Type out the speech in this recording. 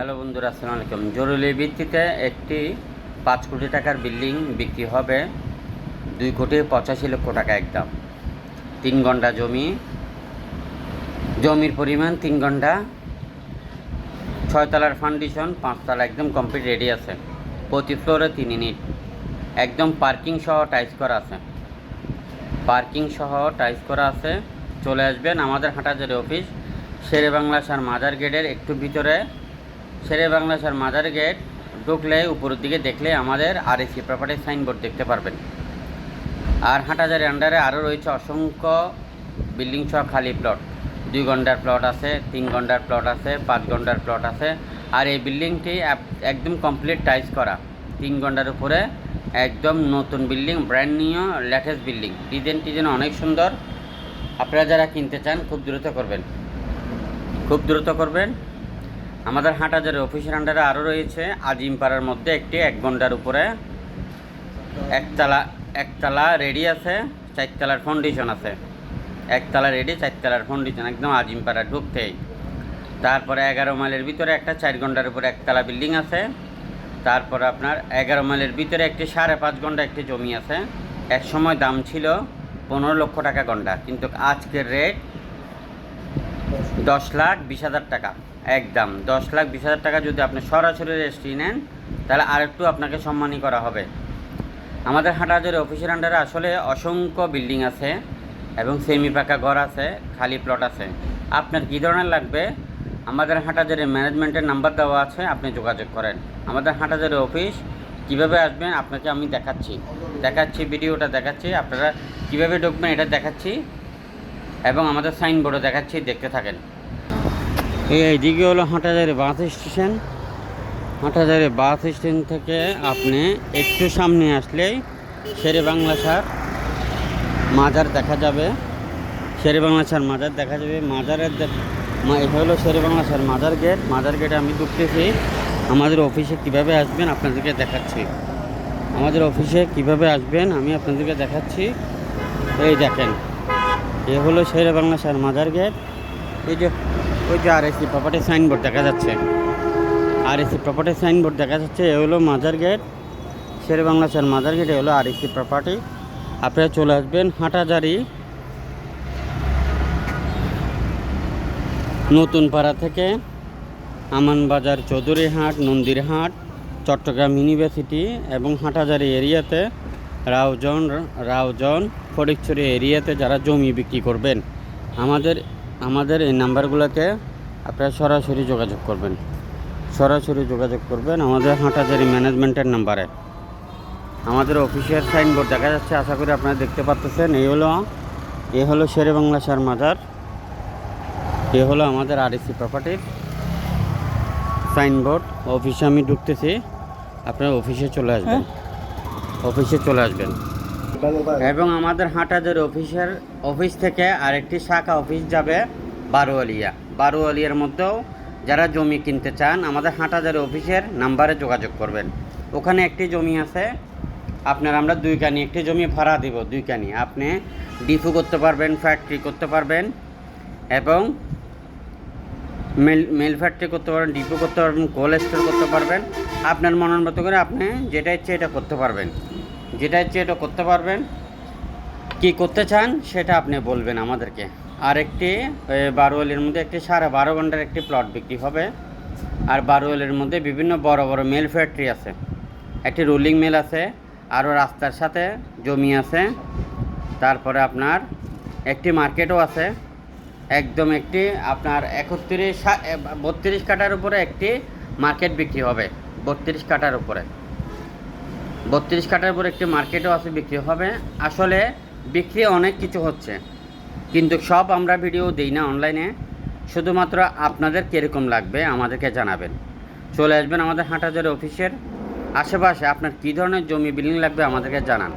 Hello বন্ধুরা, আসসালামু আলাইকুম। জরুরি ভিত্তিতে একটি পাঁচ কোটি টাকার বিল্ডিং বিক্রি হবে। দুই কোটি পঁচাশি লক্ষ টাকা একদম। তিন ঘণ্টা জমি। জমির পরিমাণ তিন ঘণ্টা। ছয়তলার ফাউন্ডেশন পাঁচতলা একদম কমপ্লিট রেডি আছে। প্রতি ফ্লোরে তিন ইউনিট একদম পার্কিং সহ টাইস করা আছে। পার্কিং সহ টাইস করা আছে। চলে আসবেন আমাদের হাটাজারি অফিস শেরে বাংলা সার মাজার গেটের একটু ভিতরে। শেরে বাংলা সার মাজার গেট ঢুকলে উপরের দিকে দেখলে আমাদের আর এসি প্রপার্টির সাইনবোর্ড দেখতে পারবেন। আর হাটাজারি আন্ডারে আরও রয়েছে অসংখ্য বিল্ডিং সহ খালি প্লট দুই ঘণ্টার প্লট আছে, তিন ঘণ্টার প্লট আছে, পাঁচ ঘণ্টার প্লট আছে। আর এই বিল্ডিংটি একদম কমপ্লিট টাইস করা। তিন ঘণ্টার উপরে একদম নতুন building brand new latest building design টিজাইন অনেক সুন্দর। আপনারা যারা কিনতে চান, খুব দ্রুত করবেন। খুব দ্রুত করবেন। আমাদের হাটাজারের অফিসের আন্ডারে আরও রয়েছে। আজিমপাড়ার মধ্যে একটি এক ঘণ্টার উপরে। একতলা একতলা রেডি আছে, চারতলার ফাউন্ডেশন আছে। একতলা রেডি চারতলার ফাউন্ডেশন একদম আজিমপাড়া ঢুকতেই। তারপরে এগারো মাইলের ভিতরে একটা চার ঘণ্টার উপরে একতলা বিল্ডিং আছে। তারপরে আপনার এগারো মাইলের ভিতরে একটি সাড়ে পাঁচ ঘণ্টা একটি জমি আছে। এক সময় দাম ছিল পনেরো লক্ষ টাকা ঘণ্টা, কিন্তু আজকের রেট দশ লাখ বিশ হাজার টাকা। একদম। দশ লাখ বিশ হাজার টাকা যদি আপনি সরাসরি রেজিস্ট্রি নেন, তাহলে আরেকটু আপনাকে সম্মানী করা হবে। আমাদের হাটাজারি অফিসের আন্ডারে আসলে অসংখ্য বিল্ডিং আছে এবং সেমি পাকা ঘর আছে, খালি প্লট আছে। আপনার কী ধরনের লাগবে? আমাদের হাটাজারি ম্যানেজমেন্টের নাম্বার দেওয়া আছে, আপনি যোগাযোগ করেন। আমাদের হাটাজারি অফিস কীভাবে আসবেন আপনাকে আমি দেখাচ্ছি। দেখাচ্ছি ভিডিওটা দেখাচ্ছি, আপনারা কীভাবে ঢুকবেন এটা দেখাচ্ছি। এবং আমাদের সাইনবোর্ডও দেখাচ্ছি, দেখতে থাকেন। এইদিকে হলো Hathazari bus station. Hathazari bus stand থেকে আপনি একটু সামনে আসলেই শেরে বাংলা সার মাজার দেখা যাবে। শেরে বাংলা সার মাজার দেখা যাবে। মাজারের এটা হলো শেরে বাংলা সার মাজার গেট। মাজার গেটে আমি ঢুকতেছি। আমাদের অফিসে কীভাবে আসবেন আপনাদেরকে দেখাচ্ছি। আমাদের অফিসে কীভাবে আসবেন আমি আপনাদেরকে দেখাচ্ছি। এই দেখেন, এ হলো শেরে বাংলা সার মাজার গেট। এই যে ওই যে আর এসি প্রপার্টি সাইনবোর্ড দেখা যাচ্ছে। আর এসি প্রপার্টি সাইনবোর্ড দেখা যাচ্ছে, এ হলো মাজার গেট শেরে বাংলা সার মাজার গেট এ হলো আর এসি প্রপার্টি আপনারা চলে আসবেন হাটাজারি। নতুন পাড়া থেকে আমানবাজার চৌধুরীহাট নন্দীরহাট চট্টগ্রাম ইউনিভার্সিটি এবং হাটাজারি এরিয়াতে রাউজন রাউজন ফটিকছড়ি এরিয়াতে যারা জমি বিক্রি করবেন, আমাদের আমাদের এই নাম্বারগুলোতে আপনারা সরাসরি যোগাযোগ করবেন। সরাসরি যোগাযোগ করবেন আমাদের হাটাজারি ম্যানেজমেন্টের নাম্বারে। আমাদের অফিসিয়াল সাইনবোর্ড দেখা যাচ্ছে আশা করি আপনারা দেখতে পাচ্ছেন এই হলো এ হলো শেরে বাংলা সার মাজার। এ হলো আমাদের আরএসি প্রপার্টির সাইনবোর্ড। অফিসে আমি ঢুকতেছি আপনারা অফিসে চলে আসবেন। অফিসে চলে আসবেন। এবং আমাদের হাটাজার অফিসের অফিস থেকে আরেকটি শাখা অফিস যাবে বারোয়ালিয়া। বারোয়ালিয়ার মধ্যেও যারা জমি কিনতে চান, আমাদের হাটাজার অফিসের নাম্বারে যোগাযোগ করবেন। ওখানে একটি জমি আছে, আপনার আমরা দুই কানি একটি জমি ভাড়া দিব দুই কানি আপনি ডিফু করতে পারবেন ফ্যাক্টরি করতে পারবেন এবং মেল মেল ফ্যাক্টরি করতে পারবেন, ডিপো করতে পারবেন কোল্ড স্টোর করতে পারবেন। আপনার মনের মতো করে আপনি যেটা ইচ্ছে এটা করতে পারবেন। যেটা হচ্ছে এটা করতে পারবেন। কি করতে চান সেটা আপনি বলবেন আমাদেরকে। আর একটি বারোয়ালের মধ্যে একটি সাড়ে বারো ঘণ্টার একটি প্লট বিক্রি হবে। আর বারোয়ালের মধ্যে বিভিন্ন বড় বড় মেল ফ্যাক্টরি আছে। একটি রোলিং মিল আছে, আরও রাস্তার সাথে জমি আছে। তারপরে আপনার একটি মার্কেটও আছে। একদম একটি আপনার একত্রিশ বত্রিশ কাটার উপরে একটি মার্কেট বিক্রি হবে। বত্রিশ কাটার উপরে। বত্রিশ কাটার পর একটি মার্কেটও আছে, বিক্রি হবে। আসলে বিক্রি অনেক কিছু হচ্ছে, কিন্তু সব আমরা ভিডিও দিই না অনলাইনে। শুধুমাত্র আপনাদের কীরকম লাগবে আমাদেরকে জানাবেন। চলে আসবেন আমাদের হাটাজারি অফিসের আশেপাশে। আপনার কী ধরনের জমি বিল্ডিং লাগবে আমাদেরকে জানান।